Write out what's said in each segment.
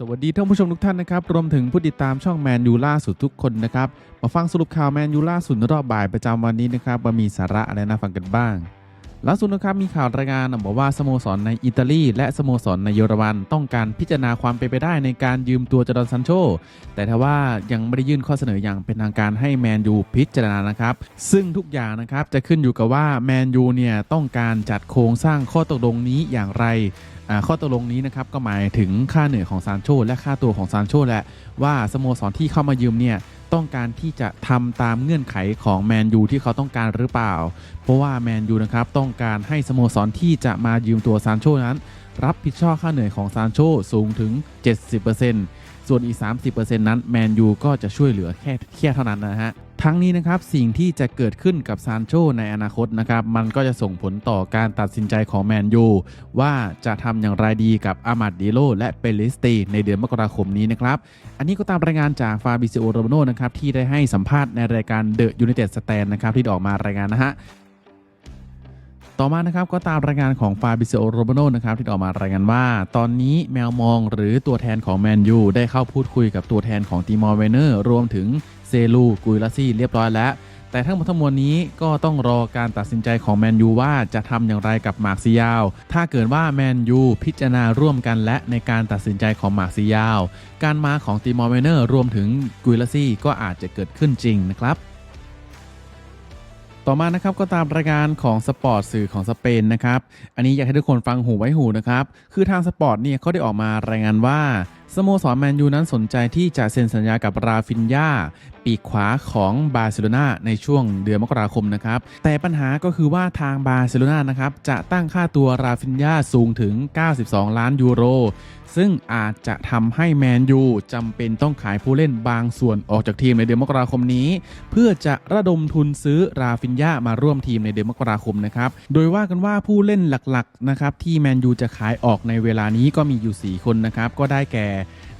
สวัสดีท่านผู้ชมทุกท่านนะครับ รวมถึงผู้ติดตามช่องแมนยูล่าสุดทุกคนนะครับ มาฟังสรุปข่าวแมนยูล่าสุดรอบบ่ายประจำวันนี้นะครับว่ามีสาระอะไรน่าฟังกันบ้าง ล่าสุดนะครับมีข่าวรายงานบอกว่าสโมสรในอิตาลีและสโมสรในเยอรมันต้องการพิจารณาความเป็นไปได้ในการยืมตัวจอร์แดนซันโช แต่ถ้าว่ายังไม่ได้ยื่นข้อเสนออย่างเป็นทางการให้แมนยูพิจารณานะครับ ซึ่งทุกอย่างนะครับจะขึ้นอยู่กับว่าแมนยูเนี่ยต้องการจัดโครงสร้างข้อตกลงนี้อย่างไรข้อตกลงนี้นะครับก็หมายถึงค่าเหนื่อยของซานโชและค่าตัวของซานโชและว่าสโมสรที่เข้ามายืมเนี่ย ต้องการที่จะทำตามเงื่อนไขของแมนยูที่เขาต้องการหรือเปล่า เพราะว่าแมนยูนะครับต้องการให้สโมสรที่จะมายืมตัวซานโชนั้น รับผิดชอบค่าเหนื่อยของซานโชสูงถึง 70%ส่วนอีก 30%นั้นแมนยูก็จะช่วยเหลือแค่แค่เท่านั้นนะฮะ ทั้งนี้นะครับสิ่งที่จะเกิดขึ้นกับซานโชในอนาคตนะครับมันก็จะส่งผลต่อการตัดสินใจของแมนยูว่าจะทำอย่างไรดีกับอามัดดิโลและเปเลสตีในเดือนมกราคมนี้นะครับ อันนี้ก็ตามรายงานจากฟาบิซิโอโรโบโนนะครับที่ได้ให้สัมภาษณ์ในรายการเดอะยูไนเต็ดสแตนนะครับที่ออกมารายงานนะฮะ ต่อมานะครับก็ตามรายงานของฟาบิเซโอโรบโนนะครับที่ออกมารายงานว่า ตอนนี้แมวมองหรือตัวแทนของแมนยูได้เข้าพูดคุยกับตัวแทนของตีมอร์เวเนอร์รวมถึงเซลูกุยลาซี่เรียบร้อยแล้ว แต่ทั้งหมดทั้งมวลนี้ก็ต้องรอการตัดสินใจของแมนยูว่าจะทำอย่างไรกับมาร์คซิยาว ถ้าเกิดว่าแมนยูพิจารณาร่วมกันและในการตัดสินใจของมาร์คซิยาว การมาของตีมอร์เวเนอร์รวมถึงกุยลาซี่ก็อาจจะเกิดขึ้นจริงนะครับ ต่อมานะครับก็ตามรายงานของสปอร์ตสื่อของสเปนนะครับอันนี้อยากให้ทุกคนฟังหูไว้หูนะครับคือทางสปอร์ตเนี่ยเขาได้ออกมารายงานว่าสโมสรแมนยูนั้นสนใจที่จะเซ็นสัญญากับราฟินยา ปีกขวาของบาร์เซโลนาในช่วงเดือนมกราคมนะครับ แต่ปัญหาก็คือว่าทางบาร์เซโลนานะครับจะตั้งค่าตัวราฟินยาสูงถึง 92 ล้านยูโร ซึ่งอาจจะทำให้แมนยูจำเป็นต้องขายผู้เล่นบางส่วนออกจากทีมในเดือนมกราคมนี้ เพื่อจะระดมทุนซื้อราฟินยามาร่วมทีมในเดือนมกราคมนะครับ โดยว่ากันว่าผู้เล่นหลักๆนะครับที่แมนยูจะขายออกในเวลานี้ก็มีอยู่ 4 คนนะครับก็ได้แก่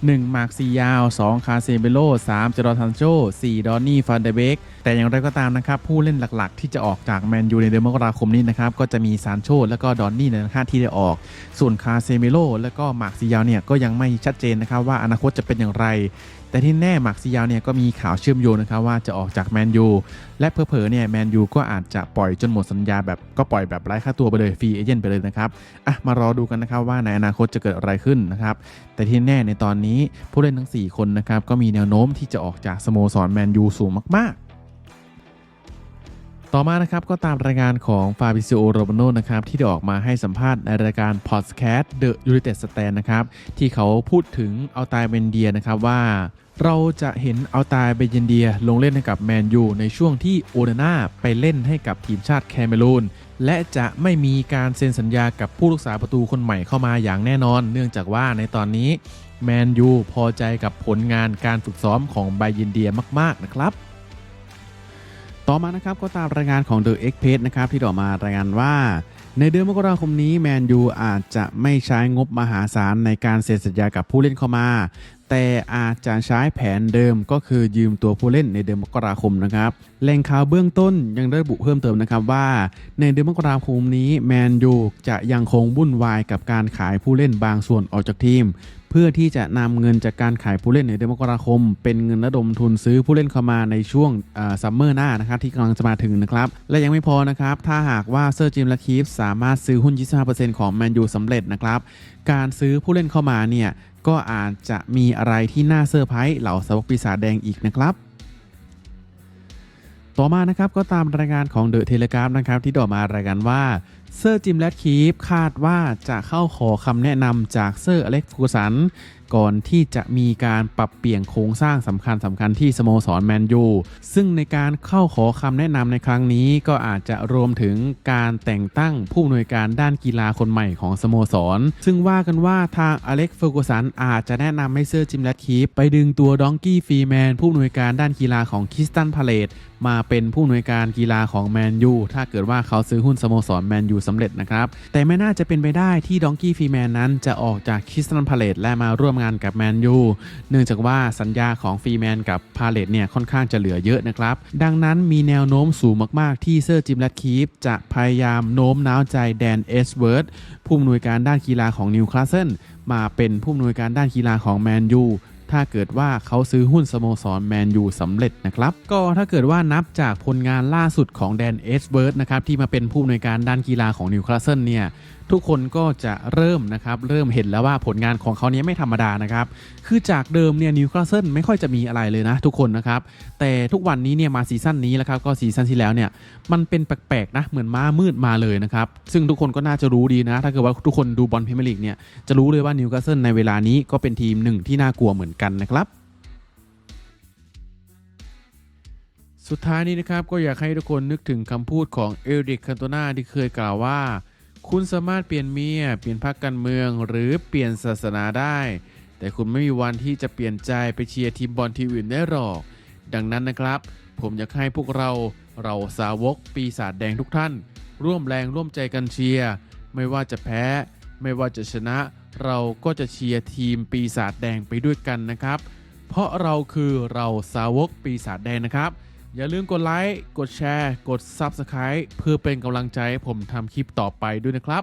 1มาร์คซียาว 2 คาเซเบโล3เจอร์ทันโช4ดอนนี่ฟานเดเบกแต่อย่างไรก็ตามนะครับ ผู้เล่นหลักๆ ที่จะออกจากแมนยูในเดือนมกราคมนี้นะครับ ก็จะมีซานโชและก็ดอนนี่นะครับที่ได้ออก ส่วนคาเซเมโลและก็มาร์คซียาวเนี่ยก็ยังไม่ชัดเจนนะครับว่าอนาคตจะเป็นอย่างไรแต่ที่แน่มาร์คซียาวเนี่ยก็มีข่าวเชื่อมโยงนะครับว่าจะออกจากแมนยูและเพอๆเนี่ยแมนยูก็อาจจะปล่อยจนหมดสัญญาแบบก็ปล่อยแบบไร้ค่าตัวไปเลยฟรีเอเจนต์ไปเลยนะครับอะมารอดูกันนะครับว่าในอนาคตจะเกิดอะไรขึ้นนะครับแต่ที่แน่ในตอนนี้ผู้เล่นทั้ง 4 คนนะครับก็มีแนวโน้มที่จะออกจากสโมสรแมนยูสูงมากๆ ต่อมานะครับก็ตามรายงานของฟาบิซิโอโรบโนนะครับที่ได้ออกมาให้สัมภาษณ์ในรายการ Podcast The United Stand นะครับที่เขาพูดถึงเอาตายเบนเดียนะครับว่า เราจะเห็นเอาตายเบนเดียลงเล่นให้กับแมนยูในช่วงที่โอนาน่าไปเล่นให้กับทีมชาติแคเมรูนและจะไม่มีการเซ็นสัญญากับผู้รักษาประตูคนใหม่เข้ามาอย่างแน่นอน เนื่องจากว่าในตอนนี้แมนยูพอใจกับผลงานการฝึกซ้อมของไบยินเดียมาก ๆนะครับ ต่อมานะครับก็ตามรายงานของ The e x p r e s s นะครับที่ต่ออกมารายงานว่า ในเดือนมกราคมนี้แมนยูอาจจะไม่ใช้งบมหาศาลในการเซ็นสัญญากับผู้เล่นเข้ามา แต่อาจจะใช้แผนเดิมก็คือยืมตัวผู้เล่นในเดือนมกราคมนะครับแหล่งข่าวเบื้องต้นยังได้ระบุเพิ่มเติมนะครับว่า ในเดือนมกราคมนี้แมนยูจะยังคงวุ่นวายกับการขายผู้เล่นบางส่วนออกจากทีม เพื่อที่จะนำเงินจากการขายผู้เล่นในเดือนมกราคม เป็นเงินระดมทุนซื้อผู้เล่นเข้ามาในช่วงซัมเมอร์หน้านะครับที่กำลังจะมาถึงนะครับและยังไม่พอนะครับถ้าหากว่าเซอร์จิมและคีฟสามารถซื้อหุ้น 25%ของแมนยูสำเร็จนะครับการซื้อผู้เล่นเข้ามาเนี่ย ก็อาจจะมีอะไรที่น่าเซอร์ไพรส์เหล่าสาวกปีศาจแดงอีกนะครับ ต่อมานะครับก็ตามรายงานของเดอะเทเลกราฟนะครับที่ต่อมารายงานว่าเซอร์จิมแลดคีฟคาดว่าจะเข้าขอคำแนะนำจากเซอร์อเล็กซ์ฟูสัน ก่อนที่จะมีการปรับเปลี่ยนโครงสร้างสำคัญสำคัญที่สโมสรแมนยู ซึ่งในการเข้าขอคำแนะนำในครั้งนี้ก็อาจจะรวมถึงการแต่งตั้งผู้อำนวยการด้านกีฬาคนใหม่ของสโมสร ซึ่งว่ากันว่าทางอเล็กซ์เฟอร์กูสันอาจจะแนะนำให้เซอร์จิมแลดคีฟไปดึงตัวดองกี้ฟรีแมนผู้อำนวยการด้านกีฬาของคิสตันพาเลตมาเป็นผู้อำนวยการกีฬาของแมนยูถ้าเกิดว่าเขาซื้อหุ้นสโมสรแมนยูสำเร็จนะครับ แต่ไม่น่าจะเป็นไปได้ที่ดองกี้ฟีแมนนั้นจะออกจากคิสตันพาเลตและมาร่วมงานกับแมนยูเนื่องจากว่าสัญญาของฟรีแมนกับพาเลตเนี่ยค่อนข้างจะเหลือเยอะนะครับ ดังนั้นมีแนวโน้มสูงมาก ๆ ที่เซอร์จิมแรดคีฟจะพยายามโน้มน้าวใจแดนเอสเวิร์ดผู้อำนวยการด้านกีฬาของนิวคาสเซิลมาเป็นผู้อำนวยการด้านกีฬาของแมนยู ถ้าเกิดว่าเขาซื้อหุ้นสโมสรแมนยูสำเร็จนะครับ ก็ถ้าเกิดว่านับจากผลงานล่าสุดของแดนเอสเวิร์ดนะครับที่มาเป็นผู้อำนวยการด้านกีฬาของนิวคาสเซิลเนี่ย ทุกคนก็จะเริ่มนะครับ เริ่มเห็นแล้วว่าผลงานของเขาเนี้ยไม่ธรรมดานะครับ คือจากเดิมเนี่ยนิวคาสเซิลไม่ค่อยจะมีอะไรเลยนะทุกคนนะครับ แต่ทุกวันนี้เนี่ยมาซีซั่นนี้แล้วครับก็ซีซั่นที่แล้วเนี่ยมันเป็นแปลกๆนะเหมือนม้ามืดมาเลยนะครับ ซึ่งทุกคนก็น่าจะรู้ดีนะ ถ้าเกิดว่าทุกคนดูบอลพรีเมียร์ลีกเนี่ยจะรู้เลยว่านิวคาสเซิลในเวลานี้ก็เป็นทีมหนึ่งที่น่ากลัวเหมือนกันนะครับสุดท้ายนี้นะครับก็อยากให้ทุกคนนึกถึงคำพูดของเอริกคันโตนาที่เคยกล่าวว่า คุณสามารถเปลี่ยนเมีย เปลี่ยนพรรคการเมือง หรือเปลี่ยนศาสนาได้ แต่คุณไม่มีวันที่จะเปลี่ยนใจไปเชียร์ทีมบอลทีมอื่นได้หรอก ดังนั้นนะครับ ผมอยากให้พวกเราเราสาวกปีศาจแดงทุกท่าน ร่วมแรงร่วมใจกันเชียร์ไม่ว่าจะแพ้ ไม่ว่าจะชนะ เราก็จะเชียร์ทีมปีศาจแดงไปด้วยกันนะครับ เพราะเราคือเราสาวกปีศาจแดงนะครับ อย่าลืมกดไลค์ กดแชร์ กด Subscribe เพื่อเป็นกำลังใจให้ผมทำคลิปต่อไปด้วยนะครับ